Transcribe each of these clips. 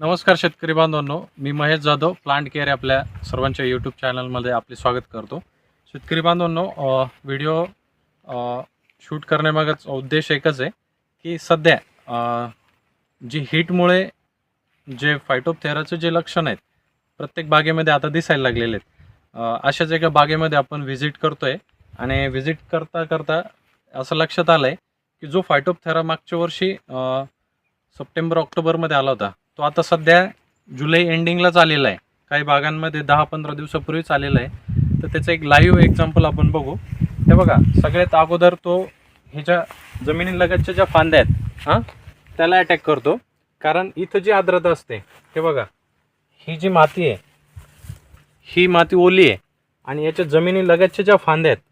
नमस्कार शेतकरी बांधवांनो मी महेश जाधव प्लांट केअर आपल्या सर्वांच्या यूट्यूब चॅनलमध्ये आपले स्वागत करतो. शेतकरी बांधवांनो व्हिडिओ शूट करण्यामागच उद्देश एकच आहे की सध्या जी हीटमुळे जे फायटोथेराचे जे लक्षण आहेत प्रत्येक बागेमध्ये आता दिसायला लागलेले आहेत. अशाच एका बागेमध्ये आपण व्हिजिट करतोय आणि व्हिजिट करता करता असं लक्षात आलं आहे की जो फायटोपथेरा मागच्या वर्षी सप्टेंबर ऑक्टोबरमध्ये आला होता तो आता सध्या जुलै एंडिंगलाच आलेला आहे. काही भागांमध्ये दहा पंधरा दिवसापूर्वीच आलेला आहे. तर त्याचं एक लाईव्ह एक्झाम्पल आपण बघू. हे बघा सगळ्यात अगोदर तो ह्याच्या जमिनीलगतच्या ज्या फांद्या आहेत हां त्याला अटॅक करतो. कारण इथं जी आर्द्रता असते हे बघा ही जी माती आहे ही माती ओली आहे. आणि याच्या जमिनीलगतच्या ज्या फांद्या आहेत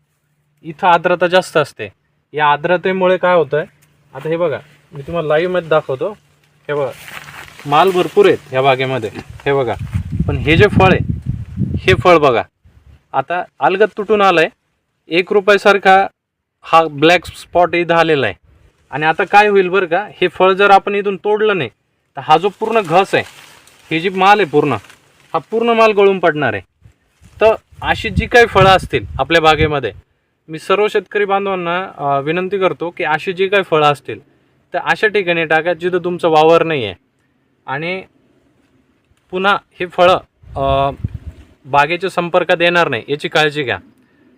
इथं आर्द्रता जास्त असते. या आर्द्रतेमुळे काय होतं आहे आता हे बघा मी तुम्हाला लाईव्हमध्ये दाखवतो. हे बघा माल भरपूर आहेत ह्या बागेमध्ये. हे बघा. पण हे जे फळ आहे हे फळ बघा. आता अलगत तुटून आलं आहे एक रुपयासारखा हा ब्लॅक स्पॉट इथं आलेला आहे. आणि आता काय होईल बरं का हे फळ जर आपण इथून तोडलं नाही तर हा जो पूर्ण घस आहे हे जी माल आहे पूर्ण हा पूर्ण माल गळून पडणार आहे. तर अशी जी काही फळं असतील आपल्या बागेमध्ये मी सर्व शेतकरी बांधवांना विनंती करतो की अशी जी काही फळं असतील तर अशा ठिकाणी टाका जिथं तुमचं वावर नाही आहे आणि पुन्हा हे फळं बागेच्या संपर्कात येणार नाही याची काळजी घ्या.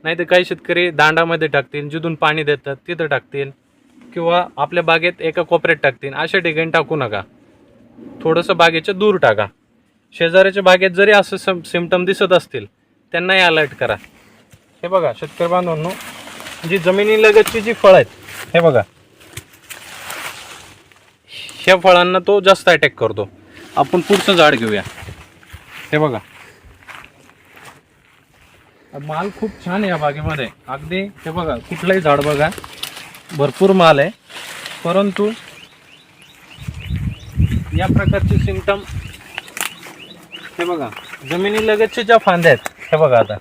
नाही तर काही शेतकरी दांडामध्ये टाकतील जिथून पाणी देतात तिथं टाकतील किंवा आपल्या बागेत एका कोपऱ्यात टाकतील अशा ठिकाणी टाकू नका. थोडंसं बागेच्या दूर टाका. शेजाऱ्याच्या बागेत जरी असं सम सिमटम दिसत असतील त्यांनाही अलर्ट करा. हे बघा शेतकरी बांधवांनो जी जमिनीलगतची जी फळं आहेत हे बघा. ह्या फळांना तो जास्त अटॅक करतो. आपण पुढचं झाड घेऊया. हे बघा. माल खूप छान या बागेमध्ये. अगदी हे बघा कुठलंही झाड बघा. भरपूर माल आहे. परंतु या प्रकारचे सिमटम हे बघा जमिनीलगतचे ज्या फांद्या आहेत हे बघा आता.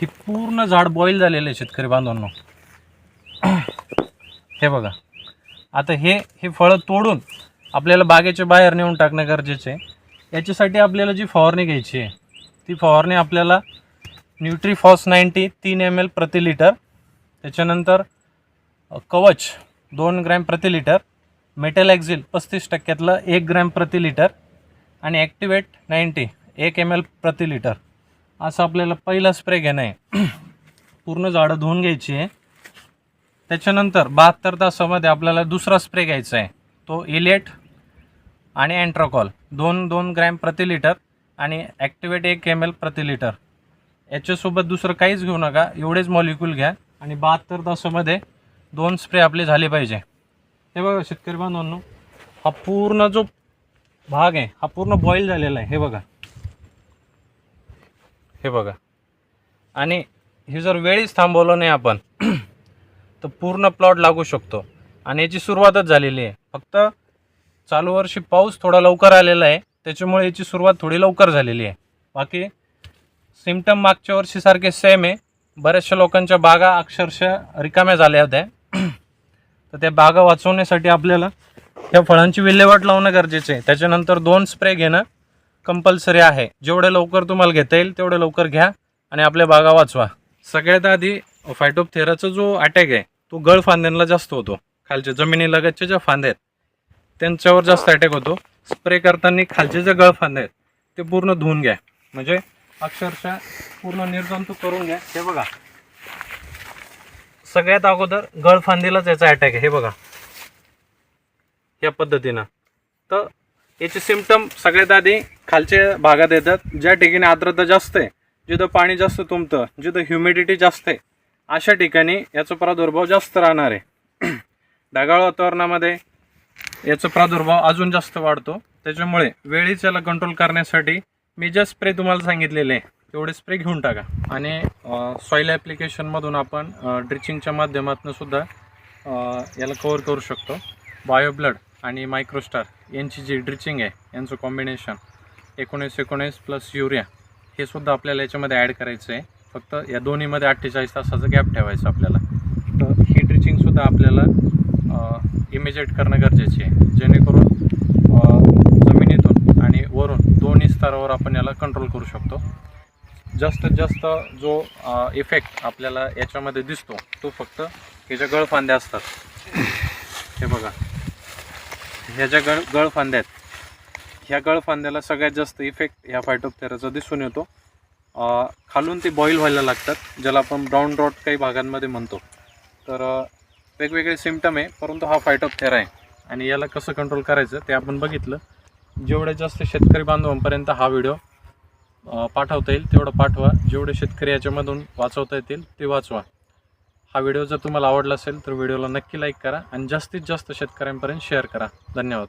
ही पूर्ण झाड बॉईल झालेलं आहे शेतकरी बांधवांना. हे बघा. आता हे हे फळं तोडून आपल्याला बागेच्या बाहेर नेऊन टाकणं गरजेचं आहे. याच्यासाठी आपल्याला जी फवारणी घ्यायची आहे ती फवारणी आपल्याला न्यूट्रीफॉस नाईन्टी तीन एम एल प्रति लिटर त्याच्यानंतर कवच दोन ग्रॅम प्रति लिटर मेटल ॲक्झिल पस्तीस टक्क्यातलं एक ग्रॅम प्रति लिटर आणि ॲक्टिवेट नाईन्टी एक एम एल प्रति लिटर. असं आपल्याला पहिला स्प्रे घेणं आहे. पूर्ण झाडं धुवून घ्यायची आहे. त्याच्यानंतर बहात्तर तासामध्ये आपल्याला दुसरा स्प्रे घ्यायचा आहे. तो इलेट आणि अँट्राकॉल दोन दोन ग्रॅम प्रति लिटर आणि ॲक्टिवेट एक एम एल प्रति लिटर. याच्यासोबत दुसरं काहीच घेऊ नका. एवढेच मॉलिक्यूल घ्या. आणि बहात्तर तासामध्ये दोन स्प्रे आपले झाले पाहिजे. हे बघा शेतकरी बांधवांनो हा पूर्ण जो भाग आहे हा पूर्ण बॉईल झालेला आहे. हे बघा. हे बघा. आणि हे जर वेळीच थांबवलं नाही आपण तर पूर्ण प्लॉट लागू शकतो. आणि याची सुरुवातच झालेली आहे. फक्त चालू वर्षी पाऊस थोडा लवकर आलेला आहे. त्याच्यामुळे याची सुरुवात थोडी लवकर झालेली आहे. बाकी सिमटम मागच्या वर्षीसारखे सेम आहे. बऱ्याचशा लोकांच्या बागा अक्षरशः रिकाम्या झाल्या होत्या. तर त्या बागा वाचवण्यासाठी आपल्याला या फळांची विल्हेवाट लावणं गरजेचं आहे. त्याच्यानंतर दोन स्प्रे घेणं कंपल्सरी आहे. जेवढे लवकर तुम्हाला घेता येईल तेवढे लवकर घ्या आणि आपल्या बागा वाचवा. सगळ्यात आधी फायटोपथेराचा जो अटॅक आहे तो गळ फांद्यांना जास्त होतो. खालच्या जमिनीलगतच्या ज्या फांद्या आहेत त्यांच्यावर जास्त अटॅक होतो. स्प्रे करताना खालचे जे गळ फांद्या आहेत ते पूर्ण धुवून घ्या. म्हणजे अक्षरशः पूर्ण निर्जंतुक करून घ्या. हे बघा. सगळ्यात अगोदर गळ फांदीलाच याचा अटॅक आहे. हे बघा. या पद्धतीनं. तर याचे सिमटम सगळ्यात आधी खालच्या भागात येतात. ज्या ठिकाणी आर्द्रता जास्त आहे जिथं पाणी जास्त तुमतं जिथं ह्युमिडिटी जास्त आहे अशा ठिकाणी याचा प्रादुर्भाव जास्त राहणार आहे. ढगाळ वातावरणामध्ये याचा प्रादुर्भाव अजून जास्त वाढतो. त्याच्यामुळे वेळीच याला कंट्रोल करण्यासाठी मी जे स्प्रे तुम्हाला सांगितलेले आहे तेवढे स्प्रे घेऊन टाका. आणि सॉईल ॲप्लिकेशनमधून आपण ड्रिचिंगच्या माध्यमातून सुद्धा याला कवर करू शकतो. बायो ब्लड आणि मायक्रोस्टार यांची जी ड्रिचिंग आहे यांचं कॉम्बिनेशन एकोणीस एकोणीस प्लस युरिया हे सुद्धा आपल्याला याच्यामध्ये ॲड करायचं आहे फक्त या दोन्हीमध्ये अठ्ठेचाळीस तासाचा गॅप ठेवायचा आपल्याला. तर ही ड्रिचिंगसुद्धा आपल्याला इमिजिएट करणं गरजेचे आहे. जेणेकरून स्तरावर आपण याला कंट्रोल करू शकतो. जास्तीत जास्त जो इफेक्ट आपल्याला याच्यामध्ये दिसतो तो फक्त ह्याच्या गळफांद्या असतात. हे बघा. ह्या ज्या गळ गळफांद्या आहेत ह्या गळफांद्याला सगळ्यात जास्त इफेक्ट ह्या फायटोप्थेराचा दिसून येतो. खालून ते बॉईल व्हायला लागतात ज्याला आपण ब्राऊन रॉट काही भागांमध्ये म्हणतो. तर वेगवेगळे सिमटम आहे परंतु हा फायट ऑफ थेरा आहे आणि याला कसं कंट्रोल करायचं ते आपण बघितलं. जेवढे जास्त शेतकरी बांधवांपर्यंत हा व्हिडिओ पाठवता येईल तेवढं पाठवा. जेवढे शेतकरी याच्यामधून वाचवता येतील ते वाचवा. हा व्हिडिओ जर तुम्हाला आवडला असेल तर व्हिडिओला नक्की लाईक करा आणि जास्तीत जास्त शेतकऱ्यांपर्यंत शेअर करा. धन्यवाद.